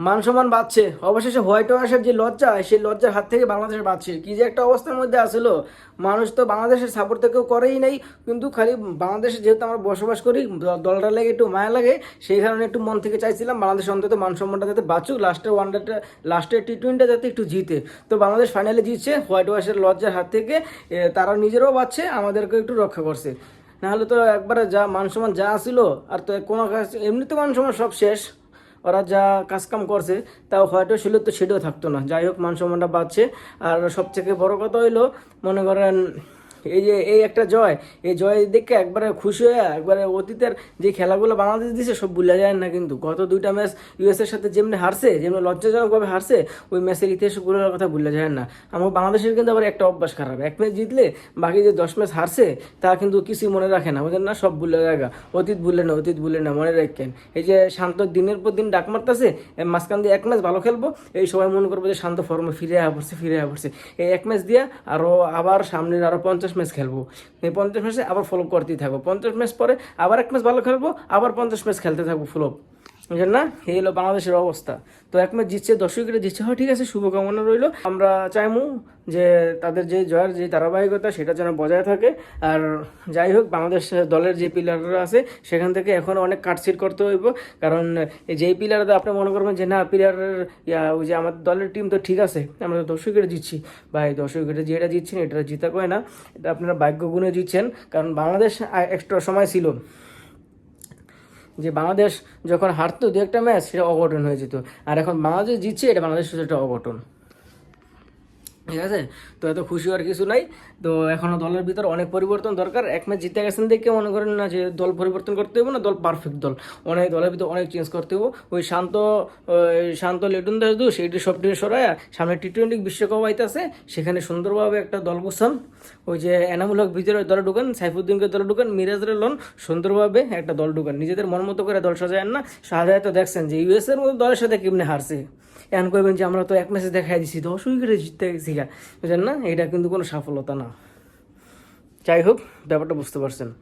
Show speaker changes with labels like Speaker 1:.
Speaker 1: মান সম্মান বাড়ছে। অবশেষে হোয়াইট ওয়াশের যে লজ্জা, সেই লজ্জার হাত থেকে বাংলাদেশ বাঁচছে। কি যে একটা অবস্থার মধ্যে আসলো। মানুষ তো বাংলাদেশের সাপোর্ট তো কেউ করেই নেই। কিন্তু খালি বাংলাদেশে যেহেতু আমরা বসবাস করি দলটা লাগে একটু মায়া লাগে, সেই কারণে একটু মন থেকে চাইছিলাম বাংলাদেশ অন্তত মান সম্মানটা যাতে বাঁচুক লাস্টের ওয়ান ডেটা লাস্টের টি টোয়েন্টিটা যাতে একটু জিতে। তো বাংলাদেশ ফাইনালে জিতছে। হোয়াইট ওয়াশের লজ্জার হাত থেকে তারা নিজেরাও বাঁচছে আমাদেরকে একটু রক্ষা করছে। নাহলে তো একবারে যা মান সম্মান যা আসিল, আর তো কোনো কাজ এমনিতে মান সম্মান সব শেষ। ওরা যা কাজকাম করছে, তাও হয়তো ছিল তো সেটাও থাকতো না। যাই হোক, মান সম্মানটা বাড়ছে। আর সবথেকে বড় কথা হইল, মনে করেন এই যে, এই একটা জয়, এই জয় দেখে একবারে খুশি হয়ে, একবারে অতীতের যে খেলাগুলো বাংলাদেশ দিছে, সব ভুলে যায় না কিন্তু। গত দুইটা ম্যাচ ইউএস এর সাথে যেমনি হারছে, যেমনি লজ্জাজনকভাবে হারছে, ওই ম্যাচের ইতিহাসগুলোর কথা ভুলে যায় না। আমার বাংলাদেশের কিন্তু আবার একটা অভ্যাস খারাপ। এক ম্যাচ জিতলে বাকি যে দশ ম্যাচ হারছে, তা কিন্তু কিছুই মনে রাখে না। বুঝলেন না? সব ভুলে জায়গা অতীত ভুলে না, অতীত ভুলে না, মনে রাখেন। এই যে শান্ত দিনের পর দিন ডাক মারতেছে মাঝখান দিয়ে এক ম্যাচ ভালো খেলব, এই সবাই মনে করব যে শান্ত ফর্মে ফিরে আয়া পড়ছে, ফিরে আয়া পড়ছে। এই এক ম্যাচ দিয়ে আরও আবার সামনের আরও পঞ্চাশ ম্যাচ খেলব। পঞ্চাশ ম্যাচে আবার ফলো করতেই থাকব। পঞ্চাশ ম্যাচ পরে আবার এক ম্যাচ ভালো খেলব, আবার পঞ্চাশ ম্যাচ খেলতে থাকব ফ্লোপ বুঝলেন না এই হলো বাংলাদেশের অবস্থা। তো এক ম্যাচ জিতছে উইকেটে জিতছে। হয়, ঠিক আছে, শুভকামনা রইল। আমরা চাইমু যে তাদের যে জয়ের যে ধারাবাহিকতা, সেটা যেন বজায় থাকে। আর যাই হোক, বাংলাদেশ দলের যে পিলাররা আছে, সেখান থেকে এখন অনেক কাটছিট করতে হইব। কারণ যেই প্লেয়াররা আপনি মনে করবেন যে, না পিলারের ওই যে আমাদের দলের টিম তো ঠিক আছে, আমরা দশ উইকেটে জিতছি। ভাই দশ উইকেটে যেটা জিতছেন, এটা জিতা কয় না। এটা আপনারা ভাগ্য গুণে জিতছেন। কারণ বাংলাদেশ এক্সট্রা সময় ছিল। যে বাংলাদেশ যখন হারতো, দু একটা ম্যাচ সেটা অঘটন হয়ে যেত। আর এখন বাংলাদেশ জিতছে, এটা বাংলাদেশ একটা অঘটন। ঠিক আছে? তো এত খুশি হওয়ার কিছু নাই। তো এখনও দলের ভিতর অনেক পরিবর্তন দরকার। এক ম্যাচ জিতে গেছেন দেখে মনে করেন না যে দল পরিবর্তন করতে হবে না, দল পারফেক্ট দল। অনেক দলের ভিতর অনেক চেঞ্জ করতে হবে ওই শান্ত শান্ত লেটুন দাস দু সেইটি সব দিকে সরায়া সামনে টি টোয়েন্টি বিশ্বকাপ আইতেছে। সেখানে সুন্দরভাবে একটা দল গুছান। ওই যে এনামূলক ভিতরে দলে ঢুকান, সাইফুদ্দিনকে দলে ঢুকান মিরাজের লন। সুন্দরভাবে একটা দল ঢুকান। নিজেদের মন মতো করে দল সাজায় না। সাজায় তো দেখছেন যে ইউএস এর মতো দলের সাথে কেমনে হারছে। এখন করবেন যে আমরা তো এক ম্যাচে দেখাই দিছি দশ উইকেটে জিততে গেছি বুঝলেন না? এটা কিন্তু কোনো সফলতা না। যাই হোক, ব্যাপারটা বুঝতে পারছেন।